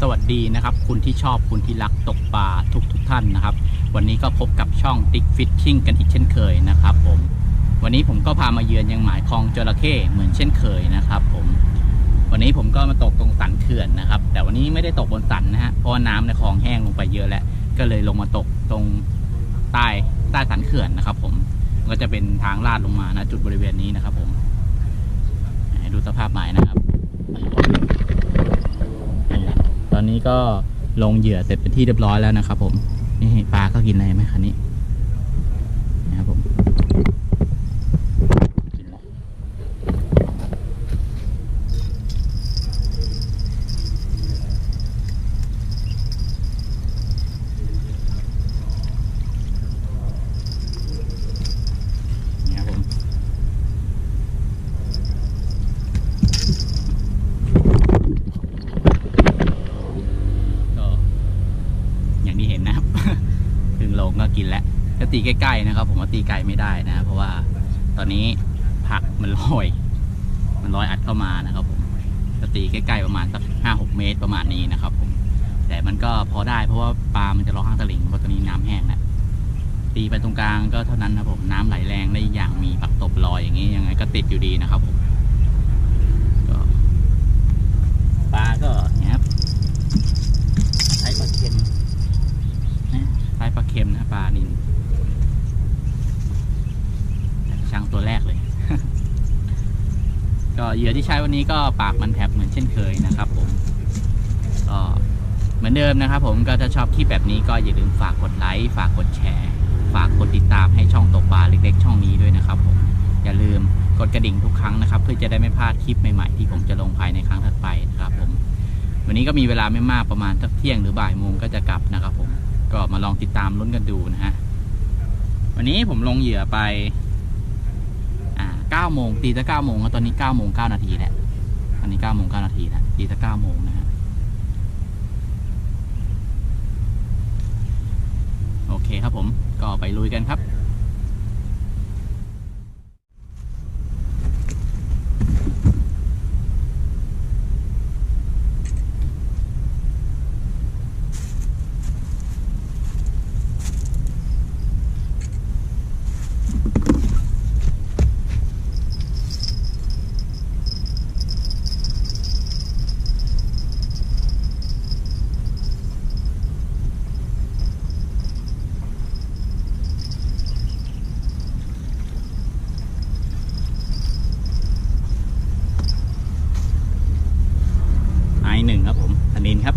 สวัสดีนะครับ คุณที่ชอบคุณที่รักตกปลาทุกทุกท่านนะครับ วันนี้ก็พบกับช่อง Dick Fishing กันอีกเช่นเคยนะครับผมวันนี้ผมก็พามาเยือนยังหมายคลองจระเข้เหมือนเช่นเคยนะครับ ผมวันนี้ผมก็มาตกตรงสันเขื่อนนะครับ แต่วันนี้ไม่ได้ตกบนสันนะฮะเพราะน้ำในคลองแห้งลงไปเยอะแล้วก็เลยลงมาตกตรงใต้ใต้สันเขื่อนนะครับ ผมก็จะเป็นทางลาดลงมานะจุดบริเวณนี้นะครับ ผมดูสภาพหมายนะครับ อนนี้ก็ลงเหยื่อเสร็จเป็นที่เรียบร้อยแล้วนะครับผมนี่ปลาก็กินอะไรไหมคันนี้นะครับผมกินอะไรนี่ครับผม ก็อย่างที่เห็นนะครับ ถึงลงก็กินแล้วจะตี ใกล้ๆนะครับ ผมว่าตีไกลไม่ได้นะ เพราะว่าตอนนี้ผักมันลอย มันลอยอัดเข้ามานะครับผมจะตีใกล้ๆประมาณสักห้าหกเมตรประมาณนี้นะครับ ผม แต่มันก็พอได้เพราะว่าปลามันจะรอข้างตลิ่งเพราะตอนนี้น้ำแห้งแล้วตีไปตรงกลางก็เท่านั้นนะผมน้ำไหลแรงและอีกอย่างมีผักตบลอยอย่างนี้ยังไงก็ติดอยู่ดีนะครับผมก็ปลาก็เนี่ยครับ ใช้ปลาเค็มนะใช้ปลาเค็มนะปลานินช่างตัวแรกเลย ก็เหยื่อที่ใช้วันนี้ก็ปากมันแผบเหมือนเช่นเคยนะครับ ผม ก็เหมือนเดิมนะครับผมก็ถ้าชอบคลิปแบบนี้ก็อย่าลืมฝากกดไลค์ฝากกดแชร์ ฝากกดติดตามให้ช่องตกปลาเล็กๆ ช่องนี้ด้วยนะครับผมอย่าลืมกดกระดิ่งทุกครั้งนะครับ เพื่อจะได้ไม่พลาดคลิปใหม่ๆที่ผมจะลงภายในครั้งถัดไปนะครับผมวันนี้ก็มีเวลาไม่มากประมาณสักเที่ยงหรือบ่ายโมงก็จะกลับนะครับผมก็มาลองติดตามลุ้นกันดูนะฮะวันนี้ผมลงเหยื่อไปอ่าเก้าโมงตีซะเก้าโมงแล้วตอนนี้เก้าโมงเก้านาทีแล้วตอนนี้เก้าโมงเก้านาทีแล้วตีซะเก้าโมงนะฮะ โอ เคครับผมก็ไปลุยกันครับ ไอหนึ่งครับผมธนินครับ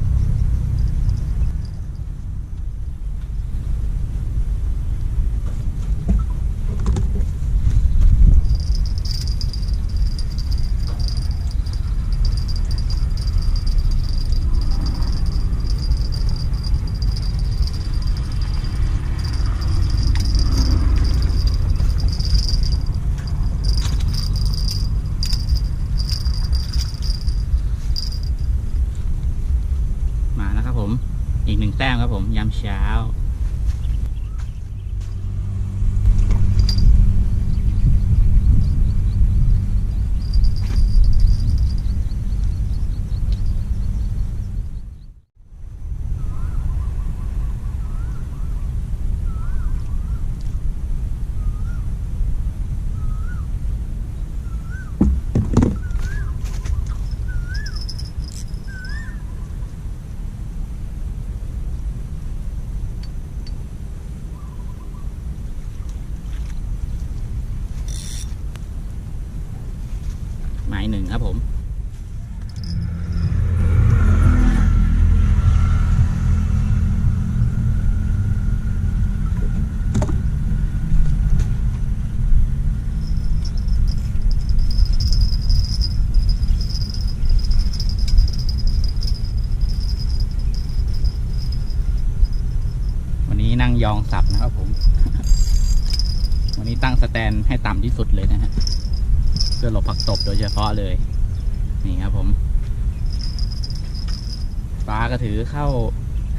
มาแล้วครับผม อีกหนึ่ง แต้มครับผมยามเช้า ยองสับนะครับผม วันนี้ตั้งสแตนให้ต่ำที่สุดเลยนะฮะเพื่อหลบผักตบโดยเฉพาะเลย นี่ครับผมปลาก็ถือเข้า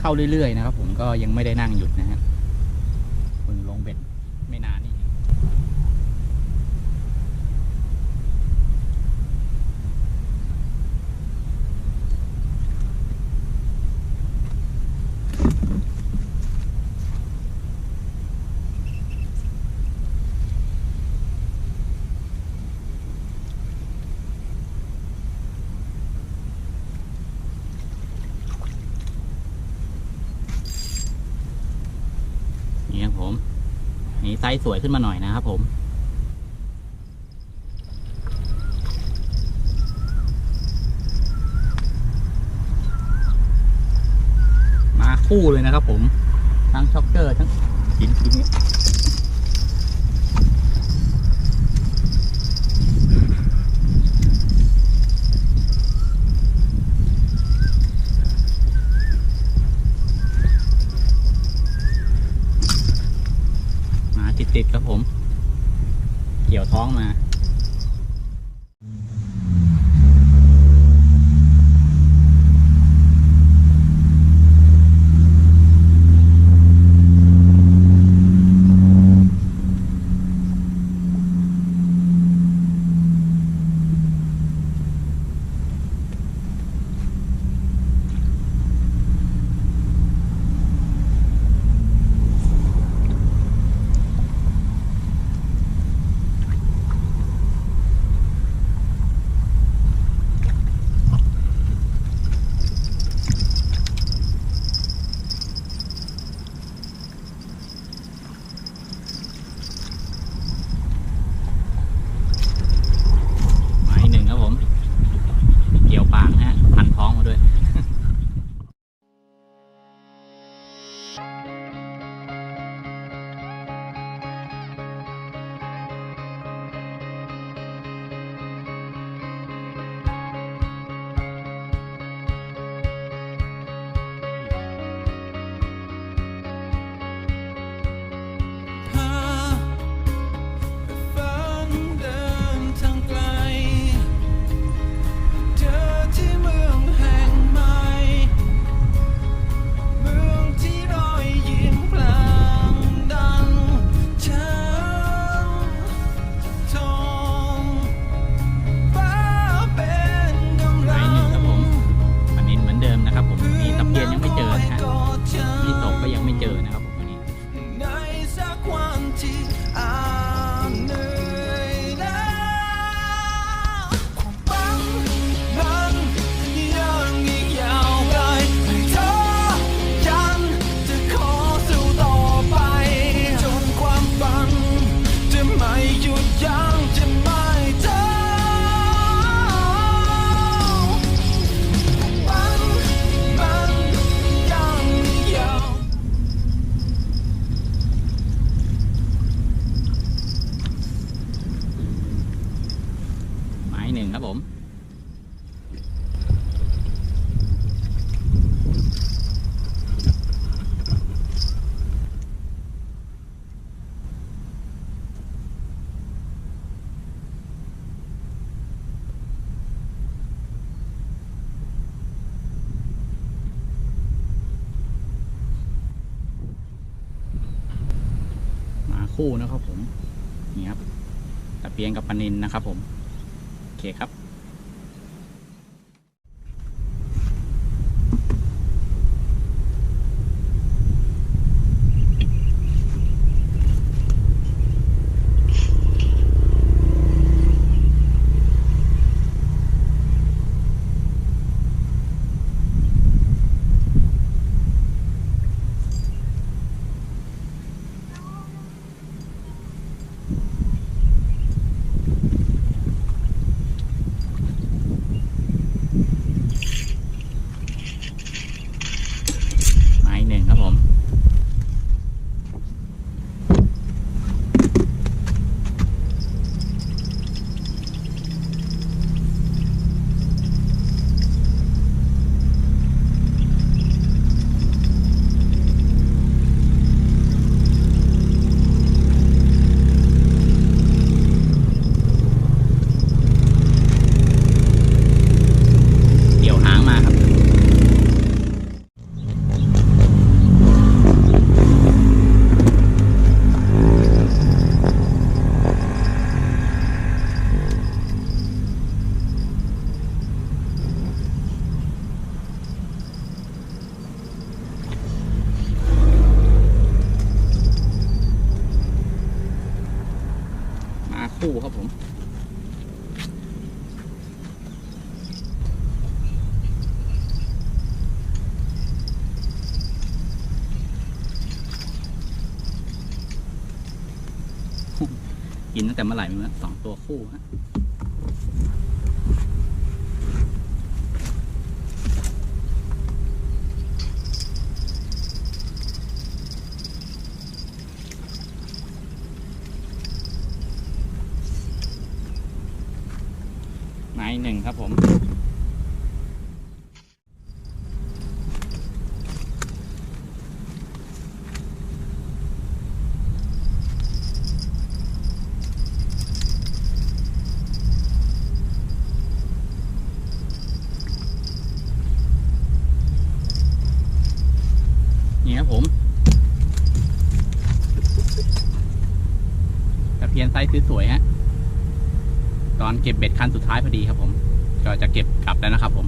เข้าเรื่อยๆนะครับผมก็ยังไม่ได้นั่งหยุดนะฮะ ไซส์สวยขึ้นมาหน่อยนะครับผม มาคู่เลยนะครับผม ทั้งช็อกเกอร์ทั้งหินหินนี้ ผม เกี่ยวท้องมา คู่นะครับผมนี่ครับตะเพียงกับปานินนะครับผม โอเคครับู่ครับผมกินตั้งแต่เมื่อไหร่ไม่รู้สองตัวคู่ฮะ หนึ่งครับผมนี่ครับผมตะเพียนไซส์สวยๆฮะ ตอนเก็บเบ็ดคันสุดท้ายพอดีครับผม ก็จะเก็บกลับแล้วนะครับผม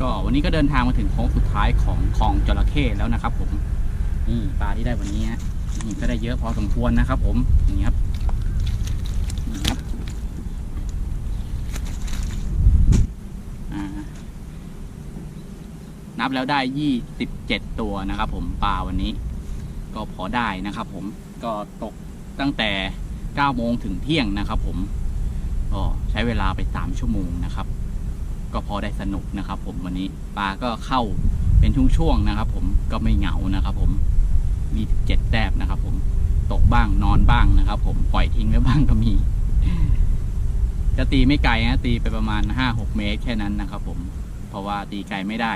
ก็วันนี้ก็เดินทางมาถึงโค้งสุดท้ายของคลองจระเข้แล้วนะครับ ผม นี่ปลาที่ได้วันนี้ฮะนี่ก็ได้เยอะพอสมควรนะครับ ผมนี่ครับนี่ครับนับแล้วได้ยี่สิบเจ็ดตัวนะครับ ผมปลาวันนี้ ก็พอได้นะครับ ผมก็ตก ตั้งแต่เก้าโมงถึงเที่ยงนะครับ ผมก็ใช้เวลาไปสามชั่วโมงนะครับ ก็พอได้สนุกนะครับ ผมวันนี้ปลาก็เข้าเป็นช่วงๆนะครับ ผมก็ไม่เหงานะครับ ผมมีเจ็ดแต้มนะครับ ผมตกบ้างนอนบ้างนะครับ ผมปล่อยทิ้งไว้บ้างก็มีจะตีไม่ไกลนะตีไปประมาณห้าหกเมตรแค่นั้นนะครับ ผม เพราะว่าตีไกลไม่ได้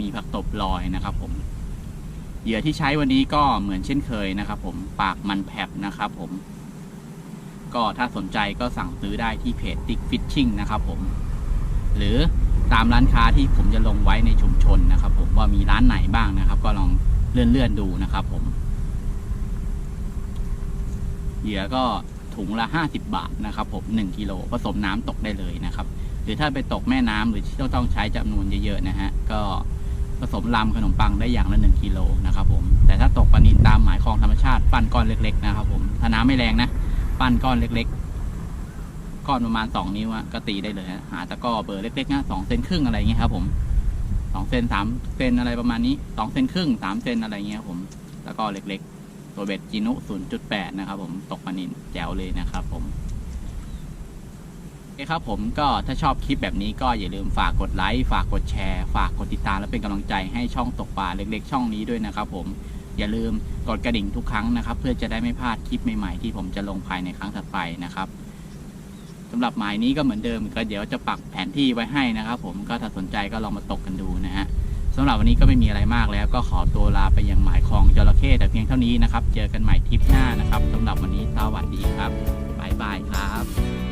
มีผักตบลอยนะครับ ผม เหยื่อที่ใช้วันนี้ก็เหมือนเช่นเคยนะครับ ผมปากมันแผบนะครับ ผม ก็ถ้าสนใจก็สั่งซื้อได้ที่เพจ Dick Fishing นะครับ ผม หรือตามร้านค้าที่ผมจะลงไว้ในชุมชนนะครับ ผมว่ามีร้านไหนบ้างนะครับ ก็ลองเลื่อนๆดูนะครับ ผมเหยื่อก็ถุงละห้าสิบาทนะครับผมหนึ่งกิโลผสมน้ำตกได้เลยนะครับ หรือถ้าไปตกแม่น้ำหรือที่ต้องใช้จำนวนเยอะๆนะฮะก็ ผสมลำขนมปังได้อย่างละหนึ่งกิโลนะครับผมแต่ถ้าตกปลานินตามหมายคลองธรรมชาติปั้นก้อนเล็กๆนะครับผมถ้าน้ำไม่แรงนะ ปั้นก้อนเล็กๆ ก้อนประมาณสองนิ้วอะก็ตีได้เลยหาตะก้อเบอร์เล็กๆนะสองเซนครึ่งอะไรเงี้ยครับผมสองเซนสามเซนอะไรประมาณนี้สองเซนครึ่งสามเซนอะไรเงี้ยผมตะกร้อเล็กๆ ตัวเบ็ดจินุศูนจุดแปดนะครับผมตกปลานินแจ๋วเลยนะครับผม อเคครับผมก็ถ้าชอบคลิปแบบนี้ก็อย่าลืมฝากกดไลค์ฝากกดแชร์ ฝากกดติดตามและเป็นกำลังใจให้ช่องตกปลาเล็กๆ ช่องนี้ด้วยนะครับผมอย่าลืมกดกระดิ่งทุกครั้งนะครับ เพื่อจะได้ไม่พลาดคลิปใหม่ๆที่ผมจะลงภายในครั้งถัดไปนะครับสำหรับหมายนี้ก็เหมือนเดิมก็เดี๋ยวจะปักแผนที่ไว้ให้นะครับ ผมก็ถ้าสนใจก็ลองมาตกกันดูนะฮะสำหรับวันนี้ก็ไม่มีอะไรมากแล้ว ก็ขอตัวลาไปยังหมายคลองจระเข้แต่เพียงเท่านี้นะครับ เจอกันใหม่ทริปหน้านะครับสำหรับวันนี้สวัสดีครับบ๊ายบายครับ